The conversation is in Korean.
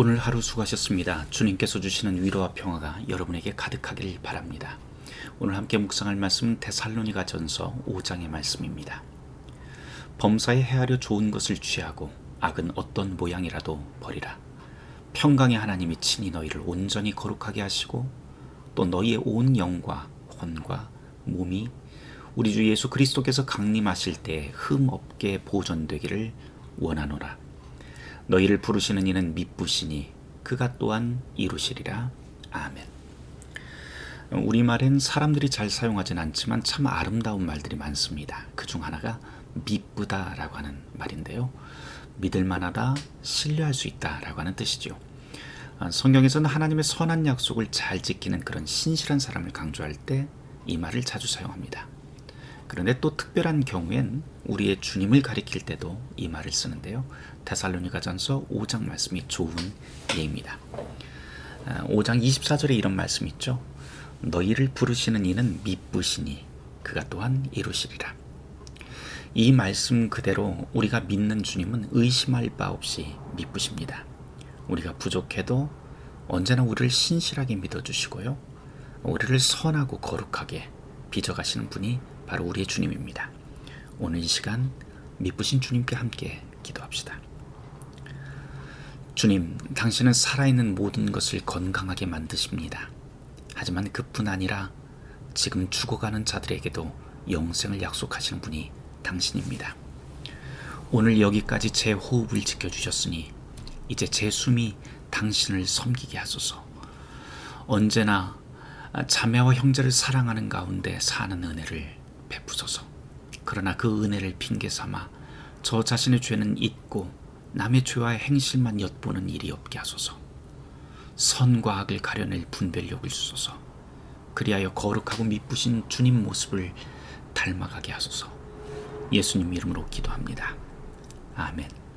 오늘 하루 수고하셨습니다. 주님께서 주시는 위로와 평화가 여러분에게 가득하길 바랍니다. 오늘 함께 묵상할 말씀은 데살로니가 전서 5장의 말씀입니다. 범사에 헤아려 좋은 것을 취하고 악은 어떤 모양이라도 버리라. 평강의 하나님이 친히 너희를 온전히 거룩하게 하시고 또 너희의 온 영과 혼과 몸이 우리 주 예수 그리스도께서 강림하실 때 흠 없게 보존되기를 원하노라. 너희를 부르시는 이는 미쁘시니 그가 또한 이루시리라. 아멘. 우리말엔 사람들이 잘 사용하진 않지만 참 아름다운 말들이 많습니다. 그 중 하나가 미쁘다라고 하는 말인데요. 믿을 만하다, 신뢰할 수 있다라고 하는 뜻이죠. 아, 성경에서는 하나님의 선한 약속을 잘 지키는 그런 신실한 사람을 강조할 때 이 말을 자주 사용합니다. 그런데 또 특별한 경우엔 우리의 주님을 가리킬 때도 이 말을 쓰는데요. 데살로니가전서 5장 말씀이 좋은 예입니다. 5장 24절에 이런 말씀이 있죠. 너희를 부르시는 이는 미쁘시니 그가 또한 이루시리라. 이 말씀 그대로 우리가 믿는 주님은 의심할 바 없이 미쁘십니다. 우리가 부족해도 언제나 우리를 신실하게 믿어주시고요. 우리를 선하고 거룩하게 빚어가시는 분이 바로 우리의 주님입니다. 오늘 이 시간 미쁘신 주님께 함께 기도합시다. 주님, 당신은 살아있는 모든 것을 건강하게 만드십니다. 하지만 그뿐 아니라 지금 죽어가는 자들에게도 영생을 약속하시는 분이 당신입니다. 오늘 여기까지 제 호흡을 지켜주셨으니 이제 제 숨이 당신을 섬기게 하소서. 언제나 자매와 형제를 사랑하는 가운데 사는 은혜를 베푸소서. 그러나 그 은혜를 핑계 삼아 저 자신의 죄는 잊고 남의 죄와 행실만 엿보는 일이 없게 하소서. 선과 악을 가려낼 분별력을 주소서. 그리하여 거룩하고 미쁘신 주님 모습을 닮아가게 하소서. 예수님 이름으로 기도합니다. 아멘.